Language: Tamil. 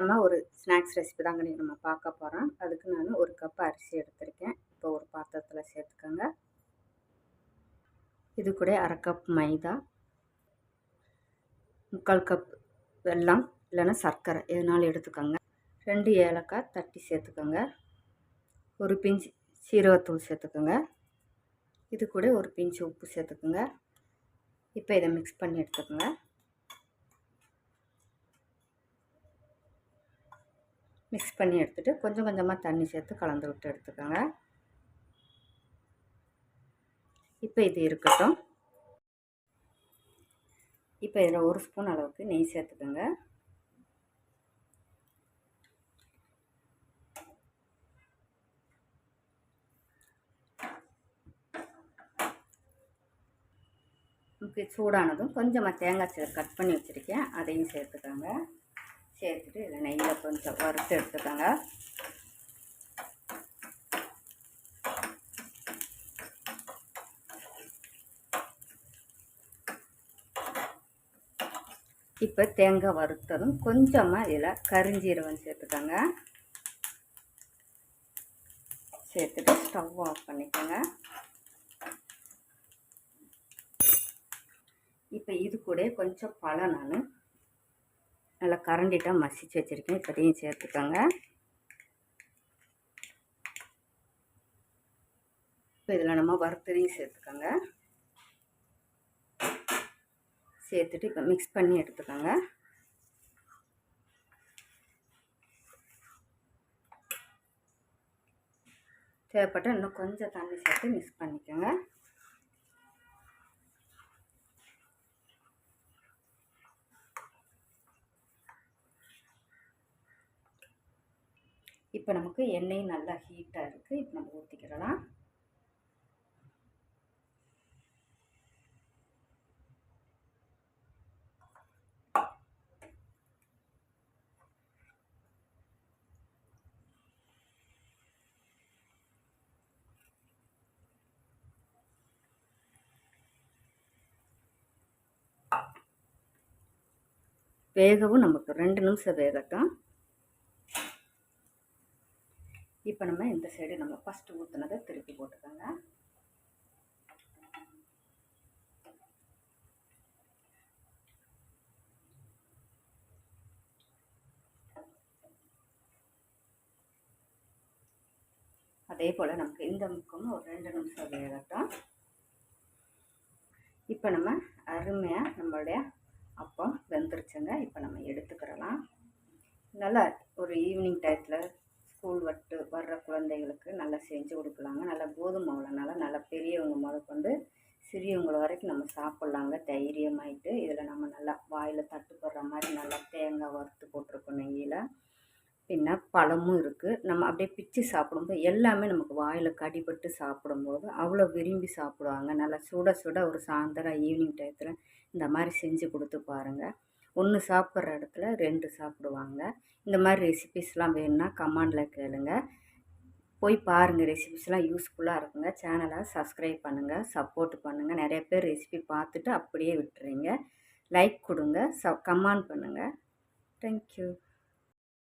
நம்ம ஒரு ஸ்நாக்ஸ் ரெசிபி தாங்க நீங்கள் நம்ம பார்க்க போகிறோம் அதுக்கு நான் ஒரு கப் அரிசி எடுத்திருக்கேன். இப்போ ஒரு பாத்திரத்தில் சேர்த்துக்கோங்க. இது கூட அரை கப் மைதா முக்கால் கப் வெல்லம் இல்லைன்னா சர்க்கரை. எதுனாலும் எடுத்துக்கோங்க. ரெண்டு ஏலக்காய் தட்டி சேர்த்துக்கோங்க. ஒரு பிஞ்சு சீரகத்தூள் சேர்த்துக்கோங்க. இது கூட ஒரு பிஞ்சு உப்பு சேர்த்துக்கோங்க. இப்போ இதை மிக்ஸ் பண்ணி எடுத்துக்கோங்க. மிக்ஸ் பண்ணி எடுத்துகிட்டு கொஞ்சம் கொஞ்சமாக தண்ணி சேர்த்து கலந்து விட்டு எடுத்துக்கோங்க. இப்போ இது இருக்கட்டும். இப்போ இதில் ஒரு ஸ்பூன் அளவுக்கு நெய் சேர்த்துக்கோங்க. சூடானதும் கொஞ்சமாக தேங்காய் சீர் கட் பண்ணி வச்சுருக்கேன். அதையும் சேர்த்துக்கோங்க. சேர்த்துட்டு இதில் நெய்யில் கொஞ்சம் வறுத்து எடுத்துக்கோங்க. இப்போ தேங்காய் வறுத்ததும் கொஞ்சமாக இதில் கரிஞ்சீரகம் சேர்த்துக்கோங்க. சேர்த்துட்டு ஸ்டவ் ஆஃப் பண்ணிக்கோங்க. இப்போ இது கூட கொஞ்சம் பழம் நான் நல்லா கரண்டிட்டாக மசிச்சு வச்சுருக்கேன். இப்போதையும் சேர்த்துக்கோங்க. இப்போ இதில் நம்ம வறுத்ததையும் சேர்த்துக்கோங்க. சேர்த்துட்டு இப்போ மிக்ஸ் பண்ணி எடுத்துக்கோங்க. தேவைப்பட்ட இன்னும் கொஞ்சம் தண்ணி சேர்த்து மிக்ஸ் பண்ணிக்கோங்க. இப்போ நமக்கு எண்ணெய் நல்லா ஹீட்டாக இருக்குது இப்போ நம்ம ஊற்றிக்கிடலாம் வேகவும் நமக்கு ரெண்டு நிமிஷம் வேகட்டும். இப்போ நம்ம இந்த சைடு நம்ம ஃபஸ்ட்டு ஊற்றுனதை திருப்பி போட்டுக்கோங்க. அதே போல் நமக்கு இந்த முக்கமும் ஒரு ரெண்டு நிமிஷம் வேகட்டும். இப்போ நம்ம அருமையாக நம்மளுடைய அப்பம் வெந்துருச்சுங்க. இப்போ நம்ம எடுத்துக்கிறலாம். நல்லா ஒரு ஈவினிங் டயத்தில் ஸ்கூல் வட்டு வர்ற குழந்தைகளுக்கு நல்லா செஞ்சு கொடுக்கலாங்க. நல்லா கோதுமை மாவுலனால நல்லா பெரியவங்க முதற்கொண்டு சிறியவங்கள வரைக்கும் நம்ம சாப்பிட்லாங்க. தைரியமாயிட்டு இதில் நம்ம நல்லா வாயில் தட்டுப்படுற மாதிரி நல்லா தேங்காய் வறுத்து போட்டிருக்கோம் நெய்யில். பின்ன பழமும் இருக்குது நம்ம அப்படியே பிச்சு சாப்பிடும்போது எல்லாமே நமக்கு வாயில் கடிபட்டு சாப்பிடும்போது அவ்வளோ விரும்பி சாப்பிடுவாங்க. நல்லா சுட சுட ஒரு சாயந்தரம் ஈவினிங் டயத்தில் இந்த மாதிரி செஞ்சு கொடுத்து பாருங்கள் ஒன்று சாப்பிட்ற இடத்துல ரெண்டு சாப்பிடுவாங்க. இந்த மாதிரி ரெசிபிஸ்லாம் வேணும்னா கமாண்டில் கேளுங்க. போய் பாருங்கள் ரெசிபிஸ்லாம் யூஸ்ஃபுல்லாக இருக்குங்க. சேனலை சப்ஸ்கிரைப் பண்ணுங்கள் சப்போர்ட் பண்ணுங்கள் நிறைய பேர் ரெசிபி பார்த்துட்டு அப்படியே விட்டுறீங்க. லைக் கொடுங்க ச கமெண்ட் பண்ணுங்கள் தேங்க்யூ